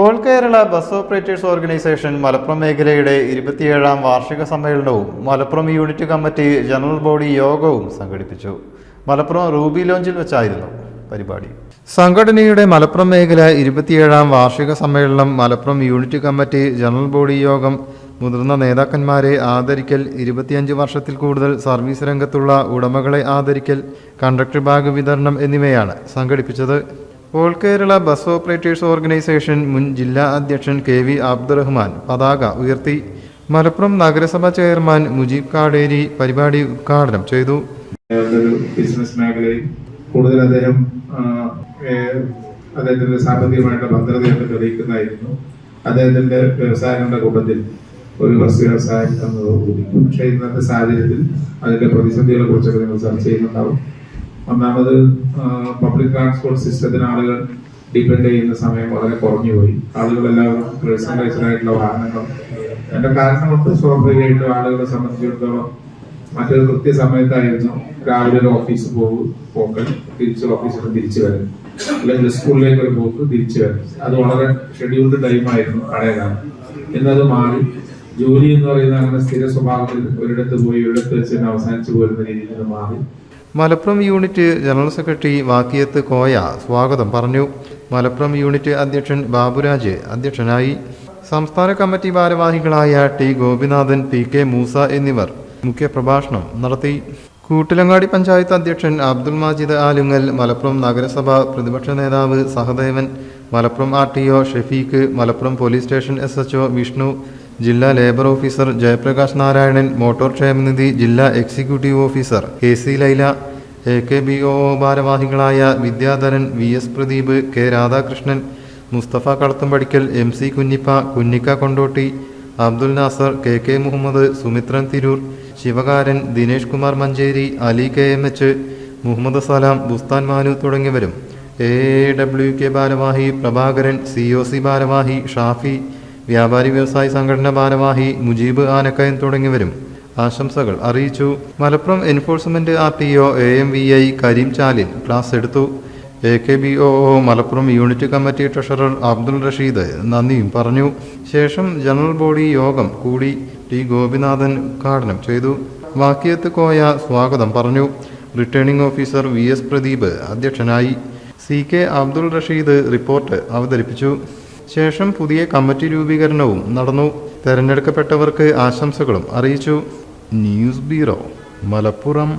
All Kerala bus operators organisation Malappuram മേഖലയുടെ ഇരുപത്തിയേഴാം വാർഷിക സമ്മേളനവും Malappuram unit committee general body യോഗവും സംഘടിപ്പിച്ചു. മലപ്പുറം റൂബി ലോഞ്ചിൽ വെച്ചായിരുന്നു പരിപാടി. സംഘടനയുടെ മലപ്പുറം മേഖല ഇരുപത്തിയേഴാം വാർഷിക സമ്മേളനം Malappuram unit committee general body യോഗം മുതിർന്ന നേതാക്കന്മാരെ ആദരിക്കൽ ഇരുപത്തിയഞ്ച് വർഷത്തിൽ കൂടുതൽ സർവീസ് രംഗത്തുള്ള ഉടമകളെ ആദരിക്കൽ കണ്ടക്ടർ ബാഗ് വിതരണം എന്നിവയാണ് സംഘടിപ്പിച്ചത്. All Kerala bus operators organisation മുൻ ജില്ലാ അധ്യക്ഷൻ കെ വി അബ്ദുറഹ്മാൻ പതാക ഉയർത്തി. മലപ്പുറം നഗരസഭ ചെയർമാൻ മുജീബ് കാടേരി പരിപാടി ഉദ്ഘാടനം ചെയ്തു. ബിസിനസ് മേഖലയിൽ കൂടുതൽ അദ്ദേഹം അദ്ദേഹത്തിന്റെ സാമ്പത്തികമായിട്ടുള്ള ഭദ്രതയൊക്കെ തെളിയിക്കുന്നതായിരുന്നു. അദ്ദേഹത്തിന്റെ വ്യവസായങ്ങളുടെ കൂട്ടത്തിൽ ഒരു ബസ് വ്യവസായം എന്നതോടുകൂടി. പക്ഷേ ഇന്നത്തെ സാഹചര്യത്തിൽ അതിന്റെ പ്രതിസന്ധികളെ കുറിച്ചൊക്കെ നിങ്ങൾ ചർച്ച ചെയ്യുന്നുണ്ടാവും. ഒന്നാമത് പബ്ലിക് ട്രാൻസ്പോർട്ട് സിസ്റ്റത്തിന് ആളുകൾ ഡിപ്പെൻഡ് ചെയ്യുന്ന സമയം വളരെ കുറഞ്ഞു പോയി. ആളുകളെല്ലാവരും പേഴ്സണലൈസ്ഡായിട്ടുള്ള വാഹനങ്ങൾ എന്റെ കാരണം കൊണ്ട് സ്വാഭാവികമായിട്ടും ആളുകളെ സംബന്ധിച്ചിടത്തോളം മറ്റൊരു കൃത്യസമയത്തായിരുന്നു രാവിലെ ഒരു ഓഫീസ് പോകും പോക്കൽ തിരിച്ച് ഓഫീസിൽ തിരിച്ചു വരും. അല്ലെങ്കിൽ സ്കൂളിലേക്ക് ഒരു പോക്ക് തിരിച്ചു വരും. അത് വളരെ ഷെഡ്യൂൾഡ് ടൈം ആയിരുന്നു കാലം ഇന്നത് മാറി ജോലി എന്ന് പറയുന്ന അങ്ങനെ സ്ഥിര സ്വഭാവത്തിൽ ഒരിടത്ത് പോയി ഒരിടത്ത് വെച്ച് തന്നെ അവസാനിച്ചു പോരുന്ന രീതിയിൽ മാറി. Malappuram unit general secretary Vakkiyath Koya സ്വാഗതം പറഞ്ഞു. മലപ്പുറം യൂണിറ്റ് അധ്യക്ഷൻ ബാബുരാജ് അധ്യക്ഷനായി. സംസ്ഥാന കമ്മിറ്റി ഭാരവാഹികളായ T Gopinathan P K Moosa എന്നിവർ മുഖ്യപ്രഭാഷണം നടത്തി. കൂട്ടിലങ്ങാടി പഞ്ചായത്ത് അധ്യക്ഷൻ അബ്ദുൾ മാജിദ് ആലുങ്ങൽ മലപ്പുറം നഗരസഭ പ്രതിപക്ഷ നേതാവ് Sahadevan Malappuram R T O Shefeeq Malappuram police station S H O Vishnu ജില്ലാ labour officer Jayaprakash Narayanan motor ക്ഷേമനിധി ജില്ലാ executive officer K C Laila A K B O ഭാരവാഹികളായ Vidyadharan V S Pradeep K Radhakrishnan Musthafa Kalathumpadikkal M C Kunhippa Kunhikka Kondotty Abdul Nasar K K Muhammad Sumithran Tirur Sivakaran Dinesh Kumar Manjeri Ali K M H Muhammad Salam Busthan Manu തുടങ്ങിയവരും. A W K ഭാരവാഹി Prabhakaran C O C ഭാരവാഹി ഷാഫി വ്യാപാരി വ്യവസായി സംഘടന ഭാരവാഹി മുജീബ് ആനക്കയൻ തുടങ്ങിയവരും ആശംസകൾ അറിയിച്ചു. Malappuram enforcement R T O A M V I Kareem Chalin class എടുത്തു. A K B O Malappuram unit committee treasurer Abdul Rasheed നന്ദിയും പറഞ്ഞു. ശേഷം ജനറൽ ബോഡി യോഗം കൂടി ടി ഗോപിനാഥൻ ഉദ്ഘാടനം ചെയ്തു. വാക്യത്ത് കോയ സ്വാഗതം പറഞ്ഞു. Returning officer V S Pradeep അധ്യക്ഷനായി. C K Abdul Rasheed report അവതരിപ്പിച്ചു. ശേഷം പുതിയ കമ്മിറ്റി രൂപീകരണവും നടന്നു. തെരഞ്ഞെടുക്കപ്പെട്ടവർക്ക് ആശംസകളും അറിയിച്ചു. News bureau Malappuram.